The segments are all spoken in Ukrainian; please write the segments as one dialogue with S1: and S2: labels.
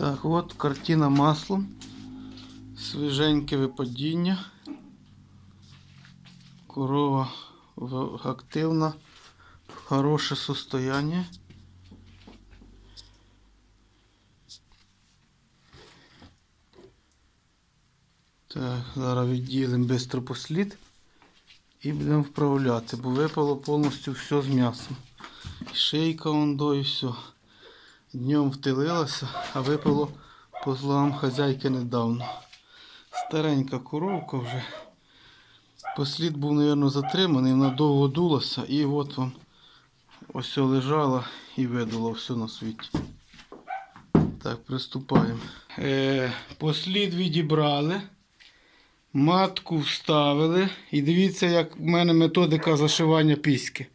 S1: Так, от картина маслом. Свіженьке випадіння. Корова активна, хороше состояние. Так, зараз відділимо швидко послід і будемо вправляти, бо випало повністю все з м'ясом. І Шийка вон до і все. Днем втилилася, а випало по злам хазяйки недавно. Старенька коровка вже. Послід був, мабуть, затриманий, вона довго дулася і от вам ось лежала і видало все на світі. Так, приступаємо. Е, послід відібрали, матку вставили. І дивіться, як в мене методика зашивання піськи.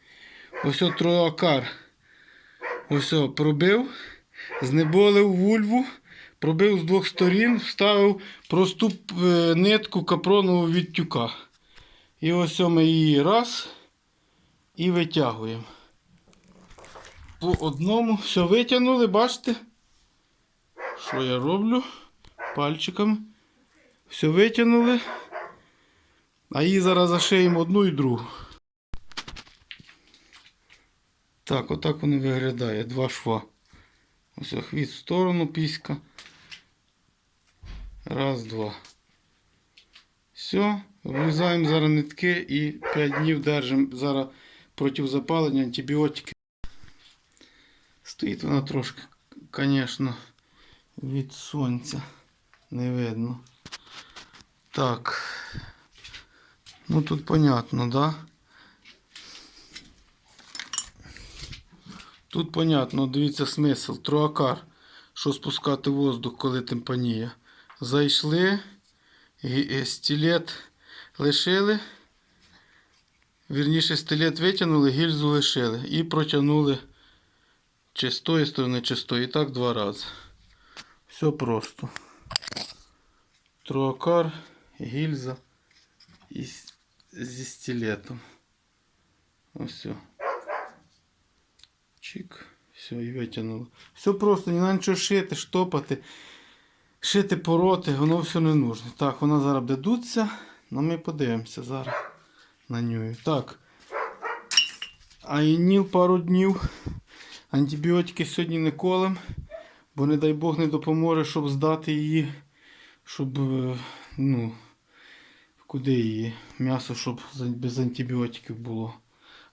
S1: Ось от. Ось пробив, знеболив вульву, пробив з двох сторін, вставив просту е, нитку капронового від тюка. І ось ми її раз і витягуємо. По одному все витягнули, бачите? Що я роблю? Пальчиками. Все витягнули. А її зараз зашиємо одну і другу. Так, отак воно виглядає. Два шва. Ось хвіст в сторону, піська. Раз, два. Все. Врізаємо зараз нитки і 5 днів держимо зараз проти запалення антибіотики. Стоїть вона трошки, звісно, від сонця. Не видно. Так. Ну тут понятно, да? Тут понятно, дивіться смисл. Троакар, що спускати воздух, коли темпаніє. Зайшли, стілет лишили. Вірніше, стилет витягнули, гільзу лишили і протягнули чи з тої сторони, чи з тої. І так два рази. Все просто. Троакар, гільза і зі стилетом. Ось все. Чик. Все, і витягнуло. Все просто, не треба нічого шити, штопати, шити пороти, воно все не нужно. Так, вона зараз буде дуться, але ми подивимося зараз на нього. Так. Айніл пару днів. Антибіотики сьогодні не колем, бо не дай Бог не допоможе, щоб здати її, щоб, е, ну, куди її, м'ясо, щоб без антибіотиків було.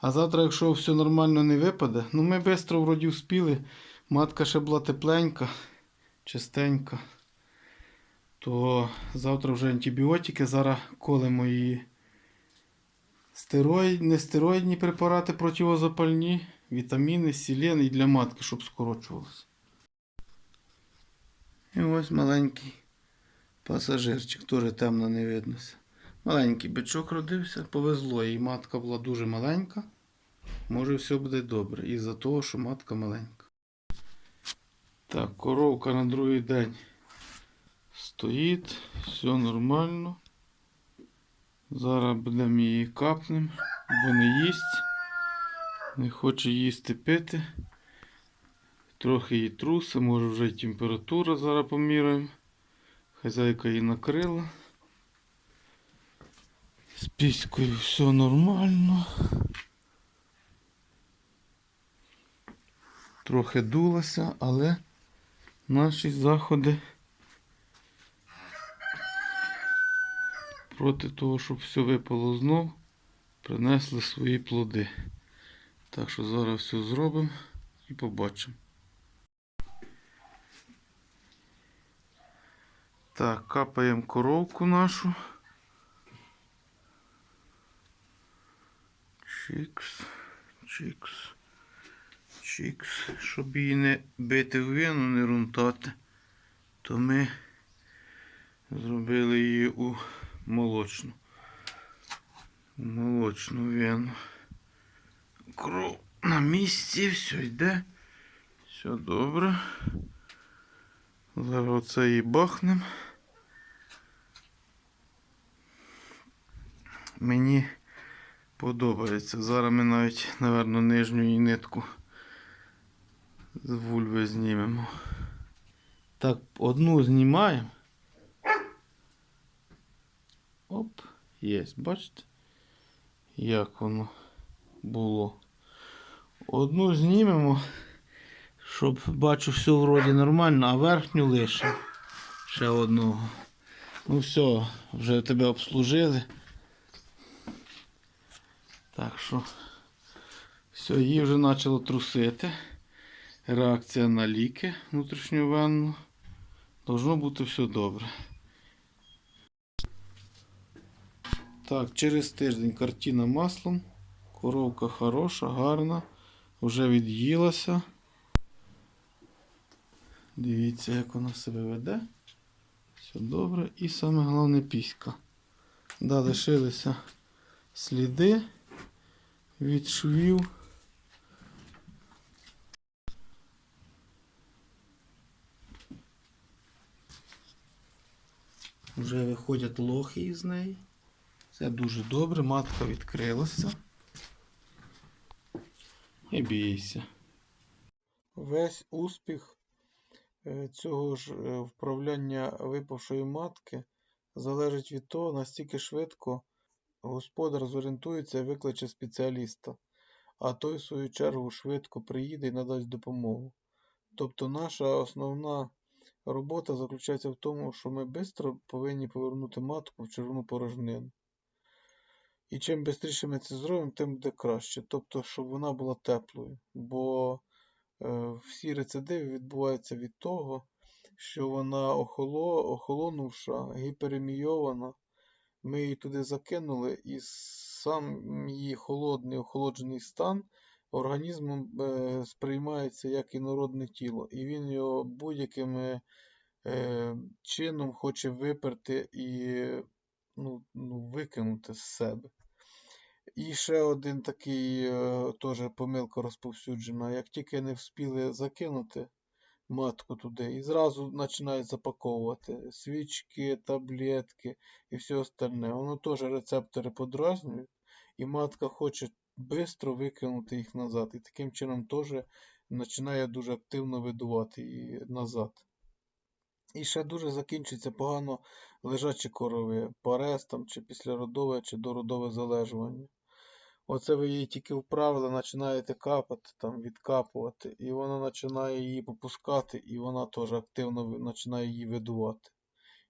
S1: А завтра, якщо все нормально не випаде, ну ми швидко вроді вспіли. Матка ще була тепленька, чистенька. То завтра вже антибіотики, зараз колемо її. Стероїд, не стероїдні препарати противозапальні, вітаміни, селен і для матки, щоб скорочувалося. І ось маленький пасажирчик, теж темно не виднося. Маленький бичок родився, повезло, їй матка була дуже маленька. Може все буде добре. Із-за того, що матка маленька. Так, коровка на другий день стоїть, все нормально. Зараз будемо її капнем, бо не їсть. Не хоче їсти пити. Трохи її труси, може вже й температура зараз поміряємо. Хазяйка її накрила. Піською все нормально. Трохи дулася, але наші заходи проти того, щоб все випало знов, принесли свої плоди. Так що зараз все зробимо і побачимо. Так, капаємо коровку нашу. Чікс, чікс, чікс. Щоб її не бити в вену, не рунтати, то ми зробили її у молочну. У молочну вену. Кров на місці, все йде. Все добре. Зараз оце її бахнем. Мені подобається. Зараз ми навіть, напевно, нижню її нитку з вульви знімемо. Так, одну знімаємо. Оп, є, бачите? Як воно було. Одну знімемо, щоб бачу, все вроді нормально, а верхню лише ще одного. Ну все, вже тебе обслужили. Так що все, її вже почало трусити. Реакція на ліки внутрішньовенну. Должно бути все добре. Так, через тиждень картина маслом. Коровка хороша, гарна. Вже від'їлася. Дивіться, як вона себе веде. Все добре. І саме головне піська. Да, лишилися сліди від швів. Вже виходять лохи із неї. Це дуже добре, матка відкрилася. Не бійся. Весь успіх е, цього ж е, вправляння випавшої матки залежить від того, наскільки швидко господар зорієнтується і викличе спеціаліста, а той, в свою чергу, швидко приїде і надасть допомогу. Тобто наша основна робота заключається в тому, що ми швидко повинні повернути матку в червону порожнину. І чим швидше ми це зробимо, тим буде краще. Тобто, щоб вона була теплою. Бо е, всі рецидиви відбуваються від того, що вона охоло, охолонувша, гіперемійована. Ми її туди закинули, і сам її холодний, охолоджений стан організмом е, сприймається як інородне тіло. І він його будь-яким е, чином хоче виперти і ну, ну, викинути з себе. І ще один такий е, теж помилка розповсюджена. Як тільки не вспіли закинути матку туди, і зразу починають запаковувати свічки, таблетки і все остальне. Воно теж рецептори подразнюють, і матка хоче швидко викинути їх назад. І таким чином теж починає дуже активно видувати її назад. І ще дуже закінчується погано лежачі корови, парез там, чи післяродове, чи дородове залежування. Оце ви її тільки вправили, починаєте капати, там, відкапувати, і вона починає її попускати, і вона теж активно починає її видувати.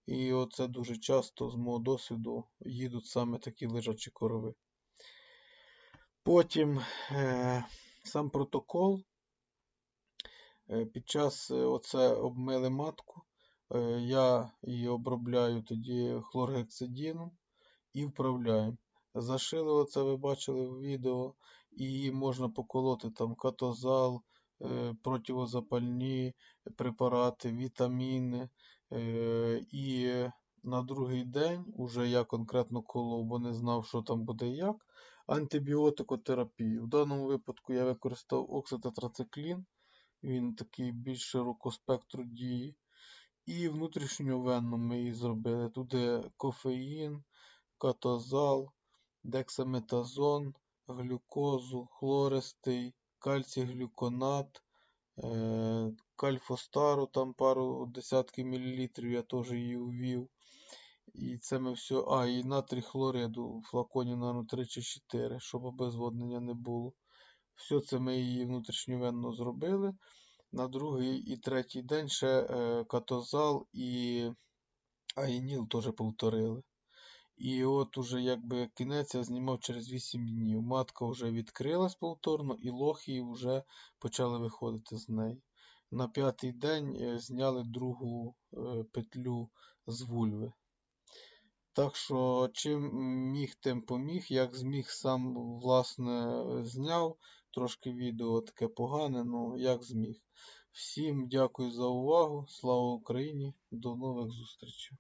S1: І оце дуже часто, з мого досвіду, їдуть саме такі лежачі корови. Потім е, сам протокол. Е, Під час е, оце обмили матку, е, я її обробляю тоді хлоргексидином і вправляємо. Зашили, оце ви бачили в відео, і її можна поколоти там катозал, е, противозапальні препарати, вітаміни. е, І на другий день, уже я конкретно колов, бо не знав, що там буде як, антибіотикотерапію. В даному випадку я використав окситотрациклін, він такий більш широкого спектру дії. І внутрішньовенно ми її зробили. Туди кофеїн, катозал, дексаметазон, глюкозу, хлористий, кальцій глюконат, е, кальфостару, там пару десятків мілілітрів я теж її ввів. І це ми все. А, і натрій хлориду в флаконі, наверное, 3 чи 4, щоб обезводнення не було. Все це ми її внутрішньовенно зробили. На другий і третій день ще е, катозал і аїніл теж повторили. І от уже якби кінець я знімав через 8 днів. Матка вже відкрилась повторно, і лохи вже почали виходити з неї. На п'ятий день е, зняли другу е, петлю з вульви. Так що, чим міг, тим поміг. Як зміг, сам власне зняв. Трошки відео таке погане, ну як зміг. Всім дякую за увагу. Слава Україні! До нових зустрічей!